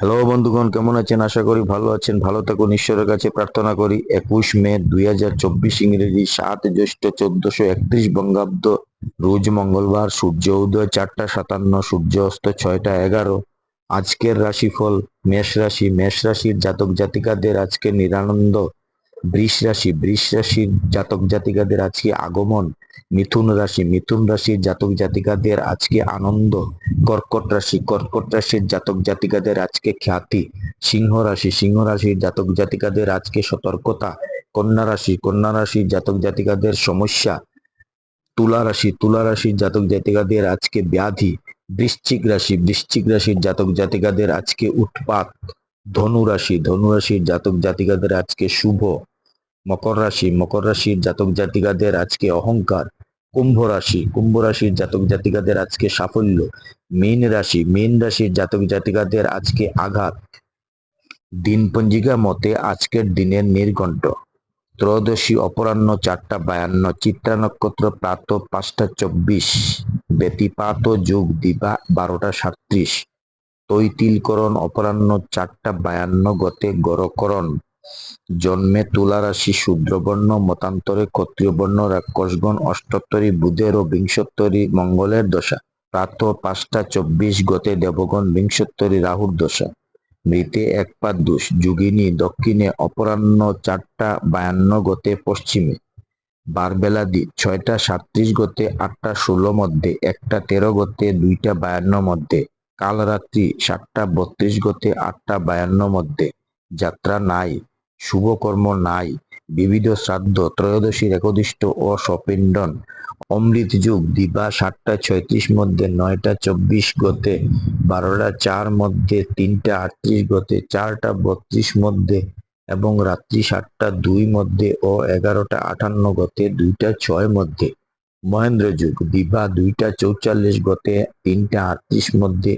Hello বন্ধুগণ, কেমন আছেন? আশা করি ভালো আছেন। ভালো থাকুন, ঈশ্বরের কাছে প্রার্থনা করি। একুশ মে দুই হাজার চব্বিশ ইংরেজি, সাত জ্যৈষ্ঠ চোদ্দশো একত্রিশ বঙ্গাব্দ, রোজ মঙ্গলবার, সূর্য উদয় চারটা সাতান্ন, সূর্য অস্ত ছয়টা এগারো। আজকের রাশিফল মেষ রাশি। মেষ রাশির জাতক জাতিকাদের আজকে নিরানন্দ বৃষ রাশি। বৃষ রাশির জাতক জাতিকাদের আজকে আগমন মিথুন রাশি, মিথুন রাশির জাতক জাতিকাদের আজকে আনন্দ, কর্কট রাশি, কর্কট রাশির জাতক জাতিকাদের আজকে খ্যাতি, সিংহ রাশি, সিংহ রাশির জাতক জাতিকাদের আজকে সতর্কতা, কন্যা রাশি, কন্যা রাশির জাতক জাতিকাদের সমস্যা, তুলা রাশি, তুলা রাশির জাতক জাতিকাদের আজকে ব্যাধি, বৃশ্চিক রাশি, বৃশ্চিক রাশির জাতক জাতিকাদের আজকে উৎপাত, ধনু রাশি, ধনু রাশির জাতক জাতিকাদের আজকে শুভ মকর রাশি, মকর রাশির জাতক জাতিকাদের আজকে অহংকার, কুম্ভ রাশি, কুম্ভ রাশির জাতক জাতিকাদের আজকে সাফল্য, মীন রাশি, মীন রাশির জাতক জাতিকাদের আজকে আঘাত। দিন পঞ্জিকা মতে আজকের দিনের নির্ঘণ্ট। ত্রয়োদশী অপরাহ্ন চারটা বায়ান্ন, চিত্রা নক্ষত্র প্রাত পাঁচটা চব্বিশ, ব্যতিপাত যোগ দিবা বারোটা সাত্রিশ তৈতিলকরণ অপরাহ্ন চারটা বায়ান্ন গতে গরকরণ। জন্মে তুলা রাশি শূদ্রবর্ণ মতান্তরে ক্ষত্রিয় বর্ণ, রাক্ষসগণ, অষ্টোত্তরী বুধের ও বিংশোত্তরী মঙ্গলের দশা। প্রাত পাঁচটা চব্বিশ গতে দেবগণ বিংশোত্তরী রাহুর দশা। মৃতে এক পাত দুষ, যুগিনী দক্ষিণে অপরাহ্ন চারটা বায়ান্ন গতে পশ্চিমে। বারবেলাদি ছয়টা সাতত্রিশ গতে আটটা ষোলো মধ্যে, একটা তেরো গতে দুইটা বায়ান্ন মধ্যে। কাল রাত্রি সাতটা বত্রিশ গতে আটটা বায়ান্ন মধ্যে। যাত্রা নাই শুভকর্ম নাই, বিবিধ শ্রাদ্ধ ত্রয়োদশীর একদিষ্ট ও সপিণ্ডন অমৃত যুগ, দিবা সাতটা ছয়ত্রিশ মধ্যে নয়টা চব্বিশ গতে, বারোটা চার মধ্যে তিনটা আটত্রিশ গতে, চারটা বত্রিশ মধ্যে এবং রাত্রি সাতটা দুই মধ্যে ও এগারোটা আটান্ন গতে, দুইটা ছয় মধ্যে। মহেন্দ্র যুগ, দিবা দুইটা চৌচল্লিশ গতে, তিনটা আটত্রিশ মধ্যে